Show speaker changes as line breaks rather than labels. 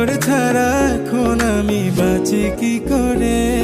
তোর ছাড়া এখন আমি বাঁচি কি করে?